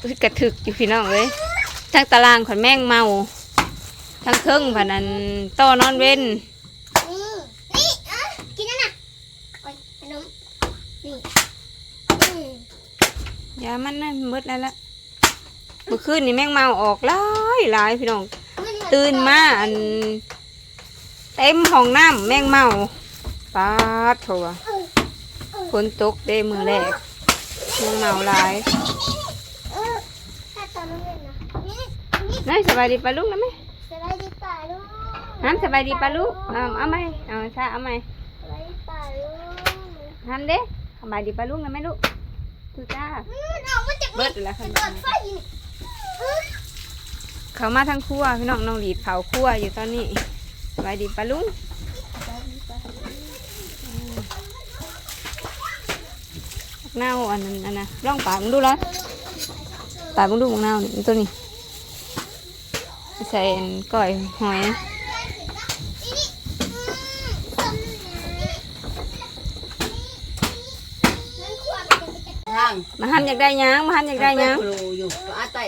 อุ๊ยกระถึกอยู่พี่น้องเลยทางตารางขอนแมงเมาทางเครื่องพนันต่อนอนเว้นนี่นี่อะกินนั่นน่ะโอ้ยขนมนี่อืมยามันนั่นหมดแล้วละเมื่อคืนนี่แมงเมาออกหลายหลายพี่น้อง ตื่นมาอันเต็มห้องน้ำแมงเมาปาดโถวะฝนตกเด้มือแรกแมงเมาหลาย เออถ้าตอนนั้นเลยนะนี่ นี่นายสบายดีปะลุงนะไหมสบายดีป่าลูกฮันสบายดีปะลุงเอาเอาไหมเอาใช่เอาไหมสบายดีป่าลูกฮันเด้สบายดีปะลุงนะไหมลูกคือจ้าอืมออกมาจากเบินี่ดแล้วจะค่ะเกิดไฟนี่อืมเขามาทั้งครัวพี่น้องน้องหลีดเผาครัวอยู่ตอนนี้สบายดีปะลุงเน่าอันนั้นอันนะร่องปากมึงดูแล้วปากมึงดูมึงเน่านี่ตัวนี้ ใส่อันก้อยหอยนั่นขวดมันจะไปจัดทางมาหันอยากได้หยังมาหันอยากได้หยังปลูอยู่อาไต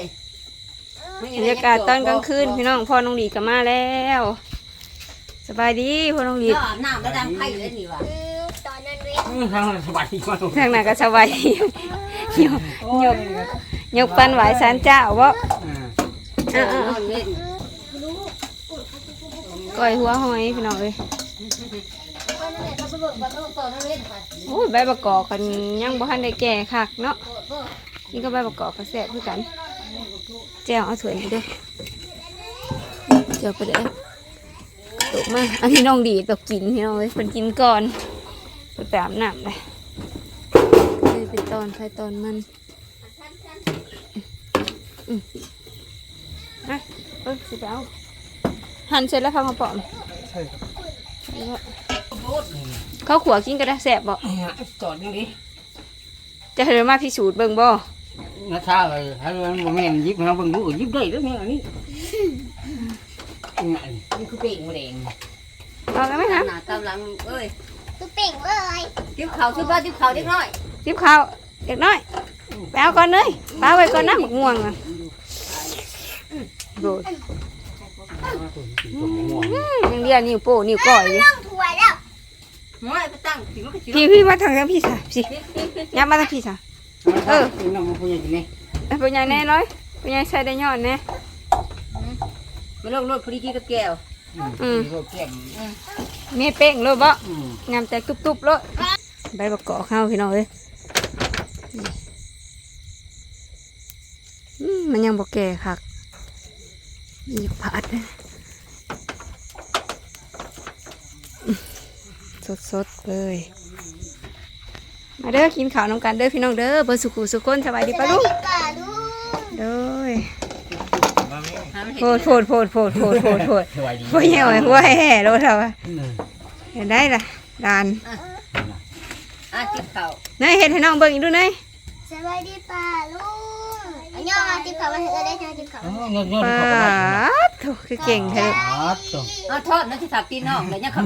บรรยากาศตอนกลางคืนพี่น้องพ่อน้องหลีดก็มาแล้ว สบายดีพ่อน้องหลีดก็อาบน้ำแล้วดังไผ่เลยนี่วะอืมตอนนั้นเว้ยทางสบายดีมากทางหน้าก็สบายดียกยกยกปันไหวสารเจ้าวะนอนเล่น ก้อยหัวหอยพี่น้องเอ้ยโอ้ยใบประกอบกันยังบ่ทันได้แก่คักเนาะนี่ก็ใบประกอบก็แซ่บคือกันแจวเอาถ้วยนี่เด้อเจ้าไปเด้อตกมาอันนี้น้องดีตกกินพี่น้องเอ้ยเพิ่นกินก่อนเพิ่นไปอาบน้ำเลยเลยเป็นตอนใครตอนมันอืมอะเอ้ยสิไปเอา หั่นเสร็จแล้วเขามาปอมใช่ครับเขาขัวกินก็ได้แซ่บบ่จอดนี่ดิจะให้เรามาพิสูจน์เบิ่งบ่นาชาเลยให้มันบ่แม่นยิบให้เบิ่งดูยิบได้แล้วเนี่ยอันนี้นี่นี่คือเป่งมะเร็งเอาแล้วไหมฮะหน้าตามหลังเอ้ยคือเป่งเลยจิ้มเขาชุบบ้าจิ้มเขาเล็กน้อยจิบข้าวเด็กน้อยไปเอาก่อนเลยป้าไว้ก่อนนะหมกม่วงอะโดด ม่วงอืมยังเรียนนิ้วโป้นิ้วก้อยอยู่ต้องถวยแล้วม้อยไปตั้งถึงก็ชิพี่พี่มาทางทางพี่สะสิยับมาทางพี่สะเออน้ำมันพูดอย่างนี้เอาเป็นยังแน่ร้อยเป็นยังใส่ได้ยอดแน่มาลงรถพอดีกับแก้วอืมก็แก้มมีเป้งเลยบ่อืมงามแต่ตุบๆเลยใบประกอบข้าวพี่น้องเอ้ยอืมมันยังบ่แก่คักมีผัดนะ สดๆเลย มาเด้อกินข้าวน้ำกันเด้อพี่น้องเด้อเบอร์สุขุสุขคนสบายดีปะลูกป่าลูกเด้อหาไม่โพเห็นดโพดโพดโพดโพดโพดโพดสบายดีโพดแย่หัวแห่รถเราอะเห็นได้ล่ะดานอะจิ้มเขานายเห็ดให้น้องเบิ่งอีกดูนายสบายดีป่าลูกอัน ยองอาทิตย์เขามาเห็ได้จังอาทิตย์เขาเออเงินเงินปาเขาไปดโถคือเก่งแท้ลูกอ๋อตัวอะทอดนะที่ถับตีน้องเลยเนี่ยเขา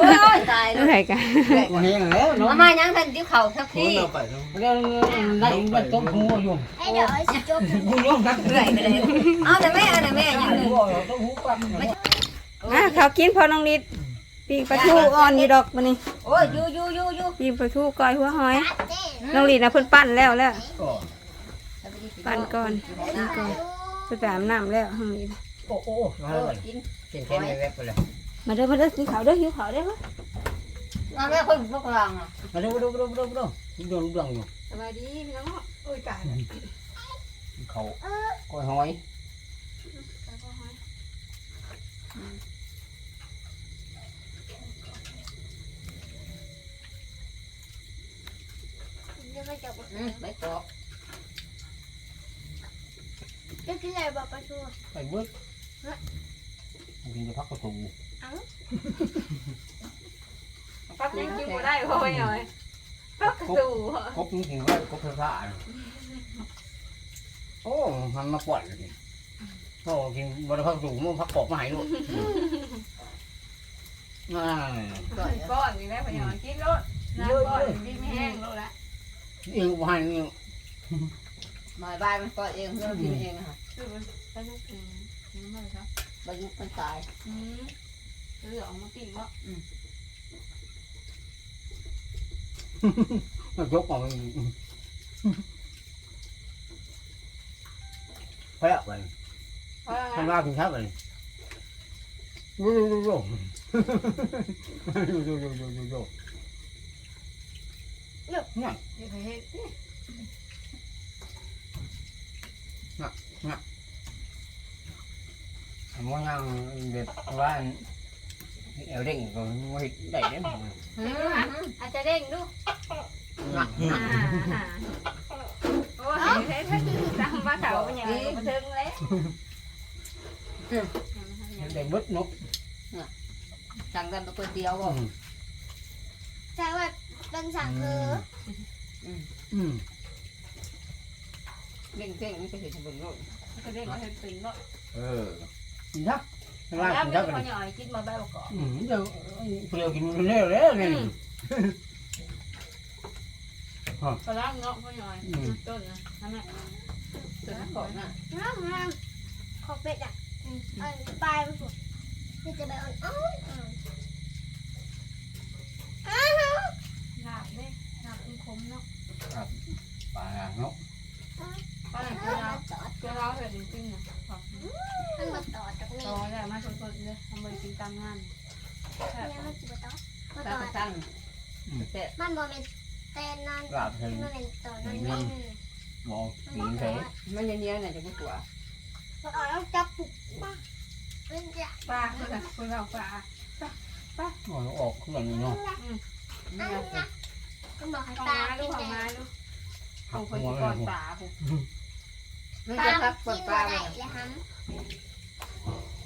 โอ้ยตายเลเท่ายไหร่กันมาเฮงแล้วเนาะมามายังทันจิ้มเขาสักทีแล้วได้มันต้มหัวอยู่ไอ้เดี๋ยวไอ้สิจบมึงร้องนักเรื่อยไปเลยเอาแต่แม่เอาแต่แม่ยังเลยหัวต้มหูปั้นอะข้ากินพอน้องนิดปีกปลาทูอ่อนอยู่ดอกมันนี่โอ้ยยูยูยูยูปีกปลาทูก้อยหัวหอย น้องลีนะเพิ่นปั้นแล้วแล้วก็ ปั่นก่อนปั่นก่อนไปแปมน้ำแล้วห้องนี้โอ้โหมาเลยเห็นแค่ในเว็บเลยมาเด้อมาเด้อกินข้าวเด้อหิวข้าวเด้อมาแม่คนพวกลางอะมาเด้อมาเด้อมาเด้อมาเด้อมาเด้อลูดองลูกดังอยู่สบายดีพี่น้องโอ้ยตายเขาก้อยหอยไม่จบไม่จบ จะกินอะไรบอกประตูไปเบิ้ลกินจะพักกระตูปั๊บยังกินบ่ได้เพราะว่าหน่อยปั๊บกระตูครบจริงๆว่ากบพระโอ้มันมาปวดเลยโอ้กินบริพักกระตูมันพักกบมาหายลูกน่าก้อนนี่แหละพ่อหน่อยกินโลดน้ำก้อนกินไม่แห้งโลดละเอวหายนี่ หมายบายมันก็เองเรื่องกินเองค่ะคือมันไปลูกอืมนี่มันเลยครับบายุมันตายอืมเหลือออกมาปิ้งว่ามันยกออกมาไปอะไปเพราะว่าทำลายกินข้าวไปโย่โย่โย่โย่โย่โย่โย่โย่โย่เนี่ยอย่าไปเฮ็ดสิมัน muốn ăn việc quá ẻo định rồi mua thịt đẩy đấy mà อืมอาจจะเด้งดูอ่าอ่าโอ้ยเฮ้ยเฮ้ยจำว่าเขาเป็นยังไงก็บ่ถึงเลย để bứt nút สั่งกันมาก๋วยเตี๋ยวบ่ใช่ว่าเป็นสั่งคือ Ừ. เร่งเร่งมันจะเห็นบนโลกก็เด้งมาเฮ็ดปิ้งเนาะเออกินข้าวทำลายแล้วกินมีข้าวคกันนหน่อยกินมาใบประกอบอืมเดี๋ยวเดี๋ยวกินเร็วเลยเนี่ยก็ล้างเนาะคนหน่อยต้นนะทำไมตัวนักของน่ะน้ำน้ำขอเป็ดอะอืมเอันปลายมันสุดนี่จะไปอ่อนอ้อนอ้าวลาบเด้ลาบคมเนาะปลาเนาะต อนนั้นคือเราคือเราเฮ็ดจริงๆนะมันมาต่อจากนี้โตแล้มาสดๆเลยทำบริกินตามงานแค่มันจะมาต่อมาตั้ต่งอตั้งแต่มันบอเป็นเต้นนั่นกราบเห็นมันเป็นต่อนั่นนี่มองกินใส่มันเนี้ยๆน่ะจะกูตัวมันออกแล้วจับปุ๊บปั๊บมันจะปลาคือแบบคือเราปลามองออกเครื่องเนาะนี่นะมันบอกให้ของปลามาดูกินของแต่มาดูของคนหัวที่เลก่อนปลาผมมั นปลาจะพักปกินนปลาอะไรเลยเลยฮัม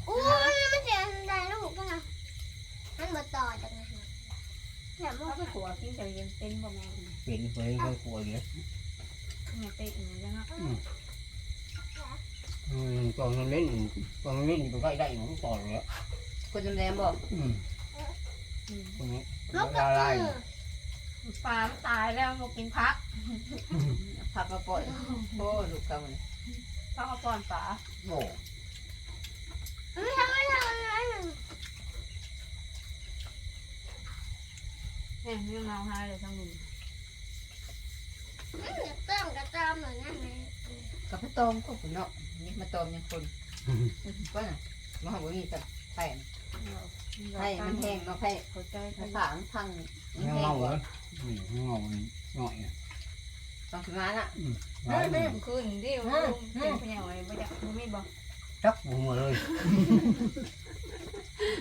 อู้มันจะได้ลูกป่ะนะมันมาต่อจากนั้นเนี่ยมันเขาไปขัวกินแต่ยังเป็นบ่แม่เป็นไปก็กลัวเยอะแม่เตะอย่างนี้เนาะอืมตอนนั้นเล่นตอนนั้นเล่นไปใกล้ได้หนูต่อเลยคนจำแรงบอกอืมตรงนี้ลูกกละระลายปลาตายแล้วมากินพักพักมาปล่อยโอ้ลูกเขามัน ต้องเอาป้อนปลาโอ้ไม่ทำไม่ทำอะไรเนี่ยนี่เมาหายเลยทั้งลุมเติมกระเติมเหมือนนั่นเลยกับพระตอมก็คุณเนาะนี่มาตอมยังคนก็น่ะมาหาว่ามีแต่ไผ่ไผ่มันแห้งเนาะไผ่หัวใจภาเขาษาพังมันยังแห้งเมาหมเลดยนี่ยังเมาหน่อย ต้องถึงนั้นอะร้ายคืนดิวเป็นพยาไว้ไม่ได้ไม่บอกจับหัวเลย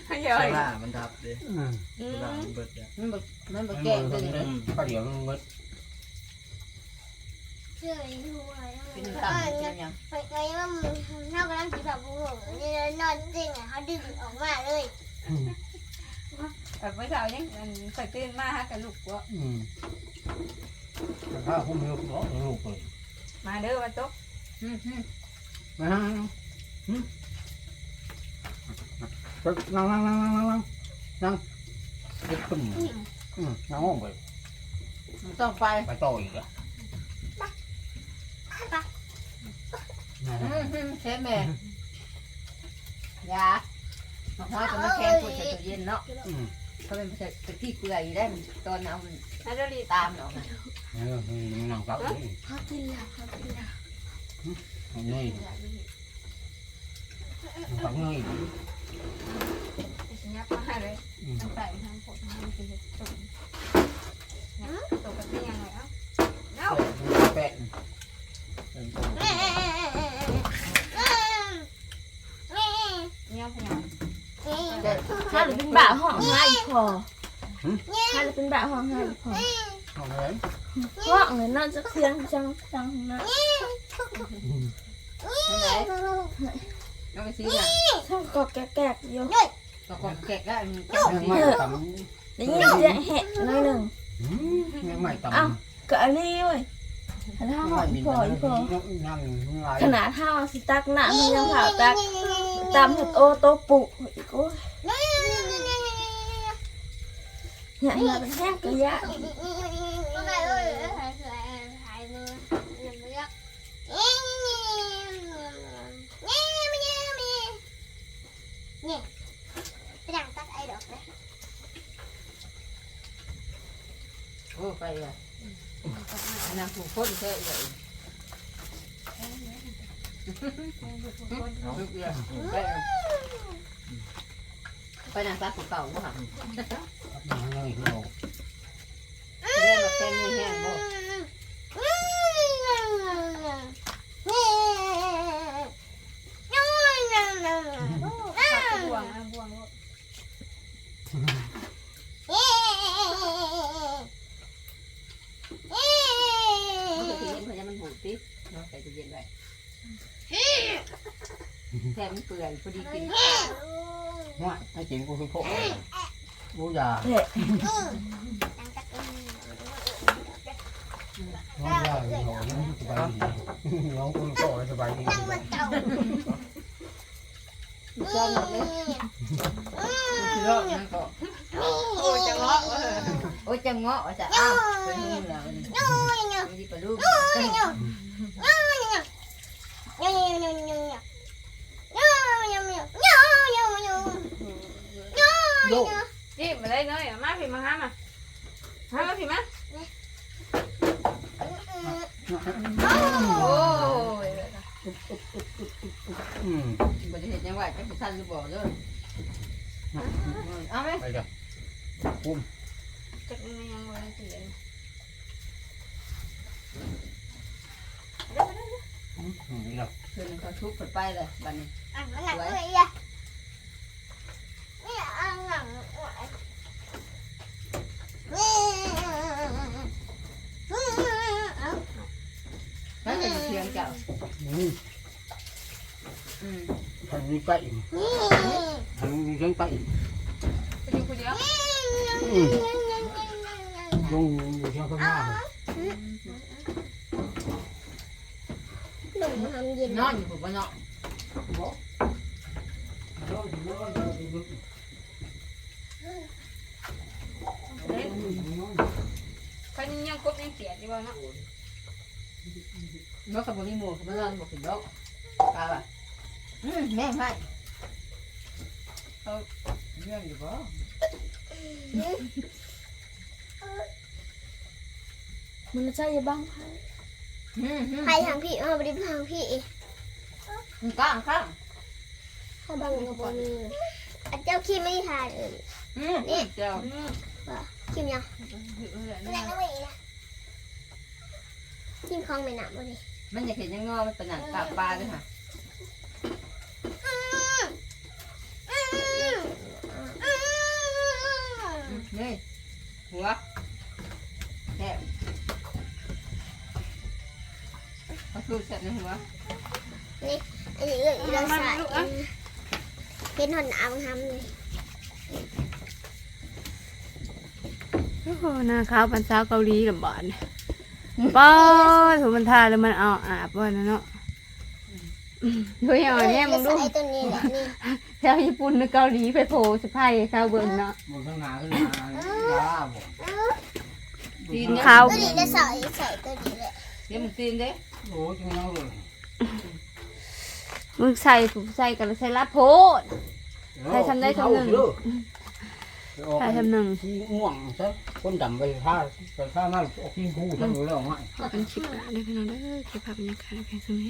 พยาใช่ไว้ล่ะมันดับเลยอืเวลามมันเบิดเนี่ยมันแบบมันแบบแก่ตัวนี้เลยก็เดี๋ยวมันมืดเชื่ออยู่อะไรเป็นเอต่างอเป็นยังไปไงว่ามึงเท่ากำลังกินแบบบุ้งนี่นอนจริงอะเขาดึงออกมาเลยแบบเมื่อเช้ายังเคยตื่นมาฮะกับลูกว่า ผ้าหุ้มเอวก็ลูกเลยมาเด้อมาตกมาฮะนั่งนั่งนั่งนั่งนั่งนั่งนั่งเด็กตุ่มนั่งห้องไปต่อไปไปต่ออีกอะใช่ไหมยาหัวจะมาแข่งกูจะตัวเย็นเนาะ เขาเป็นตะกี้เปื่อยได้มันตอนเอามันแล้วเราดีตามเนาะเออมันนั่งปักนี่พักกินแล้วพักกินแล้วของนี่ปักนี่ยับมาเลยน้ำใส่น้ำผดน้ำกินจุ่มตกกระเทียมเลยเอ้าเอ้าแปะเนี่ยพยานถ้าหรือเป็นบ่าห่อ พอถ้าหรือเป็นบ่าห้องห้าอีพอเอาเลยห้องเลยนอนจะเสียงจังจังนะไหนเอาไปซื้อน่ะช่างกอกแกกๆอยู่ก็กดแกะได้ยังไม่ต่ำได้ยินเสียงแหะหน้อยหนึ่งยังไม่ต่ำก็อันนี้เว้ยถ้าห้องอีพออีพอนั่งหลายขนาดเท่าสิตักหน้ามันยังเผาตักตามเห็ดโอโตปุอีกโอ้ย nhà mà mình hát cái giá Ủa, phải rồi. Anh đang phụ phốt thế vậy. Phải nàng ta phụ cầu quá hả? ายมือเลือกเลยอันนั้นผู้คนแค่เลยลูกเรือไปไปนางซักผู้เก่าบ่ค่ะยังอีกโลเรียนแบบแค่มือแห้งบ่บ่วงนะบ่วงมันจะเย็นเพราะมันหูติเนาะใส่ตู้เย็นไว้แค่มันเปื่อยพอดีกินว่าให้กินกูคือพว กกูยาน้องยาอยู่หอน้องสบายดีน้องคุณพ่อสบายดีชอบหมดเลยคือรอบ นั้นก็โอ้ยจะเงาะโอ้ยจะเงาะจะอ้าวเป็นมือแล้วนี่ไม่ดีปลาลูกโยกนี่มาได้เนยมาผิดมาห้ามาห้ามาผิดมาโอ้ยอืมมันจะเห็นยังไงจะทันหรือเปล่าเลยเอาไหมไปจ้ะจักมันยังบ่ได้สิเลยอืมนี่ครับคือมันเขาทุบไปเลยบัดนี้แล้วจะเทียงเจ้า นี่ อืม ทางนี้ไก่ทางนี้เลี้ยงไก่ไปอยู่คนเดียวลงอยู่เชียงข้างหน้านอนอยู่ผมก็นอนใครยังกบยังเสียอยู่บ่เนาะนกกับมีหมูมันนอนบอกถึงนกตาบ่ะ อืมแม่งให้เอาเรื่องอยู่บ่มันจะใช่บ้างอืมอืมใครทางพี่มาบริทางพี่ก้างข้างเขาบังกับผมมีเจ้าขี้ไม่ทานเอออืมเจ้าอืมขี้ยังเออแรงนะเว้ยนะขี้คลองไม่หนักเลยมันจะเห็นยังงอมันเป็นหนังตาปลาด้วยค่ะ นี่หัวแซ่บเขาสูดแซ่บในหัวอันนี้เอื้อเราใส่เห็นหอนน้ำทำเลยโอ้โหหน้าขาวปันสาวเกาหลีลำบากเนี่ยป้าถูมันทาแล้วมันเอาอาบว่านะเนาะอืมดูอย่างนี้มึงดูใส่ตัวนี้แหละนี่ แถวญี่ปุ่นหรือเกาหลีไปโผล่สะพายชาวเบิ่งเนาะบนข้างหน้าขึ้นมายาบ่ตีนขาวตัวนี้จะใส่ใส่ตัวนี้แหละเดี๋ยวมันตีนเด้โอ้ยจังยังเลยมึงใส่ถูกใส่กันแล้วใส่ละโพดใครทำได้ทำหนึ่งใส่ทำหนึ่งขี้ง่วงซะคนดำไปท่าไปท่ามาออกขี้ผู้ทั้งหมดแล้วไม่เป็นคลิปหน้าเด้อพี่น้องเด้อคลิปภาพบรรยากาศในเพลงสมัย